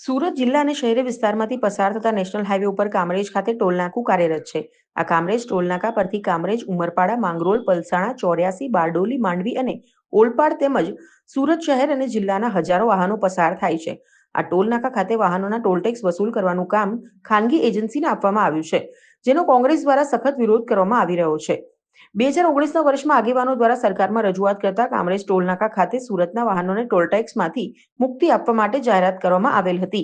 સુરત જિલ્લા અને શહેરી વિસ્તારમાંથી પસાર થતા નેશનલ હાઈવે ઉપર કામરેજ ખાતે ટોલનાકું કાર્યરત છે. આ કામરેજ ટોલનાકા પરથી કામરેજ, ઉમરપાડા, માંગરોળ, પલસાણા, ચોર્યાસી, બારડોલી, માંડવી અને ઓલપાડ તેમજ સુરત શહેર અને જિલ્લાના હજારો વાહનો પસાર થાય છે. આ ટોલનાકા ખાતે વાહનોના ટોલટેક્સ વસૂલ કરવાનું કામ ખાનગી એજન્સીને આપવામાં આવ્યું છે, જેનો કોંગ્રેસ દ્વારા સખત વિરોધ કરવામાં આવી રહ્યો છે. બે હજાર ઓગણીસના વર્ષમાં આગેવાનો દ્વારા સરકારમાં રજૂઆત કરતા કામરેજ ટોલનાકા ખાતે સુરતના વાહનોને ટોલટેક્સમાંથી મુક્તિ આપવા માટે જાહેરાત કરવામાં આવેલ હતી.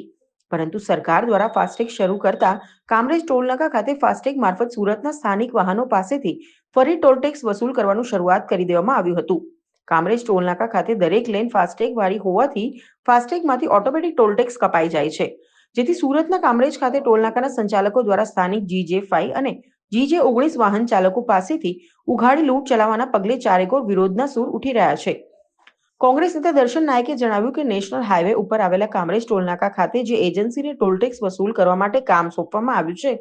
પરંતુ સરકાર દ્વારા ફાસ્ટેગ શરૂ કરતા કામરેજ ટોલનાકા ખાતે ફાસ્ટેગ મારફત સુરતના સ્થાનિક વાહનો પાસેથી ફરી ટોલટેક્સ વસૂલ કરવાનું શરૂઆત કરી દેવામાં આવ્યું હતું. કામરેજ ટોલનાકા ખાતે દરેક લેન ફાસ્ટેગ વાળી હોવાથી ફાસ્ટેગમાંથી ઓટોમેટિક ટોલટેક્સ કપાઈ જાય છે. જેથી સુરતના કામરેજ ખાતે ટોલનાકાના સંચાલકો દ્વારા સ્થાનિક જીજે ફાઈ અને જીજે ઓગણીસ વાહન ચાલકો પાસેથી ઉઘાડી લૂંટ ચલાવવાના પગલે ચારેકોર વિરોધના સૂર ઉઠી રહ્યા છે. કોંગ્રેસ નેતા દર્શન નાયકે જણાવ્યું કે નેશનલ હાઈવે ઉપર આવેલા કામરેજ ટોલનાકા ખાતે જે એજન્સીને ટોલટેક્સ વસૂલ કરવા માટે કામ સોંપવામાં આવ્યું છે,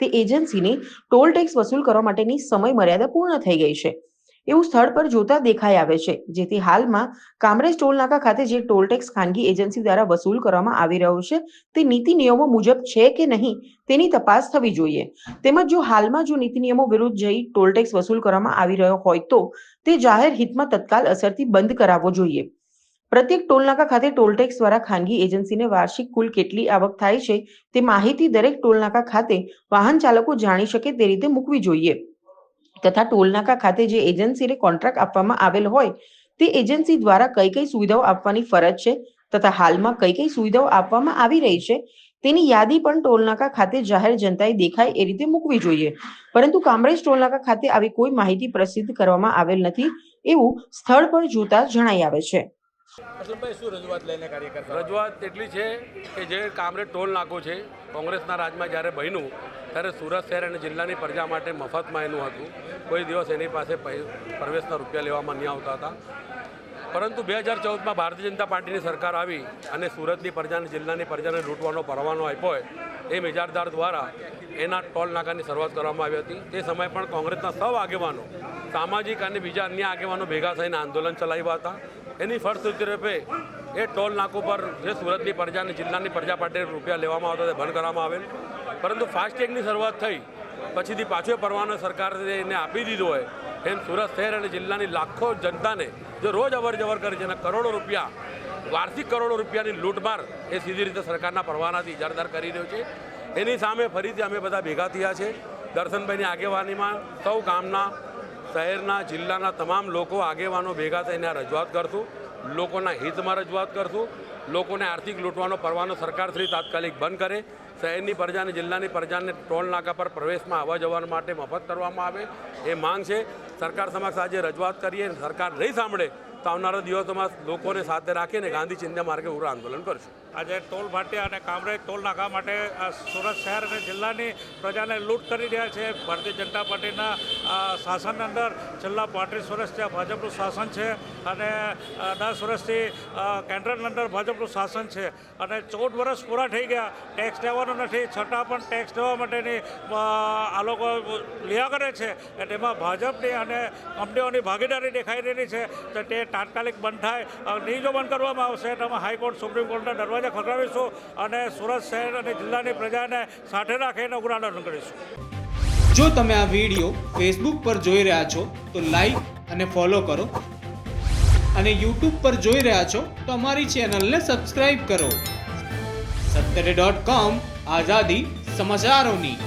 તે એજન્સીની ટોલટેક્સ વસૂલ કરવા માટેની સમય મર્યાદા પૂર્ણ થઈ ગઈ છે. એવું સ્થળ પર જોતા દેખાઈ આવે છે, જેથી હાલમાં કામરેજ ટોલ નાકા ખાતે જે ટોલટેક્સ ખાનગી એજન્સી દ્વારા વસૂલ કરવામાં આવી રહ્યો છે, તે નીતિ નિયમો મુજબ છે કે નહીં, તેની તપાસ થવી જોઈએ. તેમજ જો હાલમાં જો નીતિ નિયમો વિરુદ્ધ જઈ ટોલટેક્સ વસૂલ કરવામાં આવી રહ્યો હોય તો તે જાહેર હિતમાં તત્કાલ અસરથી બંધ કરાવવો જોઈએ. પ્રત્યેક ટોલનાકા ખાતે ટોલટેક્સ દ્વારા ખાનગી એજન્સીને વાર્ષિક કુલ કેટલી આવક થાય છે, તે માહિતી દરેક ટોલનાકા ખાતે વાહન ચાલકો જાણી શકે તે રીતે મૂકવી જોઈએ. તથા ટોલનાકા ખાતે જે એજન્સીને કોન્ટ્રાક્ટ આપવામાં આવેલ હોય, તે એજન્સી દ્વારા કઈ કઈ સુવિધાઓ આપવાની ફરજ છે તથા હાલમાં કઈ કઈ સુવિધાઓ આપવામાં આવી રહી છે, તેની યાદી પણ ટોલનાકા ખાતે જાહેર જનતાએ દેખાય એ રીતે મૂકવી જોઈએ. પરંતુ કામરેજ ટોલનાકા ખાતે આવી કોઈ માહિતી પ્રસિદ્ધ કરવામાં આવેલ નથી એવું સ્થળ પર જોતા જણાઈ આવે છે. રજૂઆત એટલી છે કે જે કામરેજ ટોલ નાકો છે, કોંગ્રેસના રાજમાં જ્યારે બન્યું, ત્યારે સુરત શહેર અને જિલ્લાની પ્રજા માટે મફતમાં એનું હતું. કોઈ દિવસ એની પાસે પ્રવેશના રૂપિયા લેવામાં નહીં આવતા હતા. પરંતુ બે હજાર ચૌદમાં ભારતીય જનતા પાર્ટીની સરકાર આવી અને સુરતની પ્રજાને જિલ્લાની પ્રજાને લૂંટવાનો પરવાનો આપ્યો એ મેજારદાર દ્વારા એના ટોલ નાકાની શરૂઆત કરવામાં આવી હતી. તે સમયે પણ કોંગ્રેસના સૌ આગેવાનો સામાજિક અને બીજા અન્ય આગેવાનો ભેગા થઈને આંદોલન ચલાવ્યા હતા. એની ફળશ્રુતિ રૂપે એ ટોલ નાકો પર જે સુરતની પ્રજા અને જિલ્લાની પ્રજા માટે રૂપિયા લેવામાં આવતા તે બંધ કરવામાં આવેલ. પરંતુ ફાસ્ટેગની શરૂઆત થઈ, પછીથી પાછો પરવાનો સરકારે એને આપી દીધો હોય, એમ સુરત શહેર અને જિલ્લાની લાખો જનતાને જે રોજ અવર જવર કરે છે અને કરોડો રૂપિયા, વાર્ષિક કરોડો રૂપિયાની લૂંટમાર એ સીધી રીતે સરકારના પરવાનાથી ઇજારદાર કરી રહ્યો છે. એની સામે ફરીથી અમે બધા ભેગા થયા છે. દર્શનભાઈની આગેવાનીમાં સૌ ગામના શહેરના જિલ્લાના તમામ લોકો આગેવાનો ભેગા થઈને રજૂઆત કરશું. લોકોના હિતમાં રજૂઆત કરશું. લોકોને આર્થિક લૂંટવાનો પરવાનો સરકારશ્રી તાત્કાલિક બંધ કરે. શહેરની પ્રજાને, જિલ્લાની પ્રજાને ટોલ નાકા પર પ્રવેશમાં આવવા જવા માટે મફત કરવામાં આવે એ માંગ છે. સરકાર સમક્ષ આજે રજૂઆત કરીએ સરકાર નહીં સાંભળે તો આવનારા દિવસોમાં લોકોને સાથે રાખીને ગાંધી ચિંતા માર્ગે ઉગ્ર આંદોલન કરશું. આજે ટોલ ભાટિયા અને કામરેજ ટોલ નાકા માટે સુરત શહેર અને જિલ્લાની પ્રજાને લૂંટ કરી રહ્યા છે. ભારતીય જનતા પાર્ટીના શાસન અંદર છેલ્લા પાંત્રીસ વર્ષથી ભાજપનું શાસન છે અને દસ વર્ષથી કેન્દ્રની અંદર ભાજપનું શાસન છે. અને ચૌદ વર્ષ પૂરા થઈ ગયા. ટેક્સ લેવાનો નથી. છતાં પણ ટેક્સ લેવા માટેની આ લોકો લ્યા કરે છે. તેમાં ભાજપની અને કંપનીઓની ભાગીદારી દેખાઈ રહેલી છે. તો તે તાત્કાલિક બંધ થાય. નહીં જો બંધ કરવામાં આવશે તો અમે હાઈકોર્ટ, સુપ્રીમ કોર્ટના દરવાજા ખખડાવીશું અને સુરત શહેર અને જિલ્લાની પ્રજાને સાથે રાખીને ઉગ્રાંદોલન કરીશું. જો તમે આ વીડિયો ફેસબુક પર જોઈ રહ્યા છો, તો લાઈક અને ફોલો કરો. અને યુટ્યુબ પર જોઈ રહ્યા છો, તો અમારી ચેનલને સબસ્ક્રાઈબ કરો. સત્તરે ડોટ કોમ આઝાદી સમાચારોની.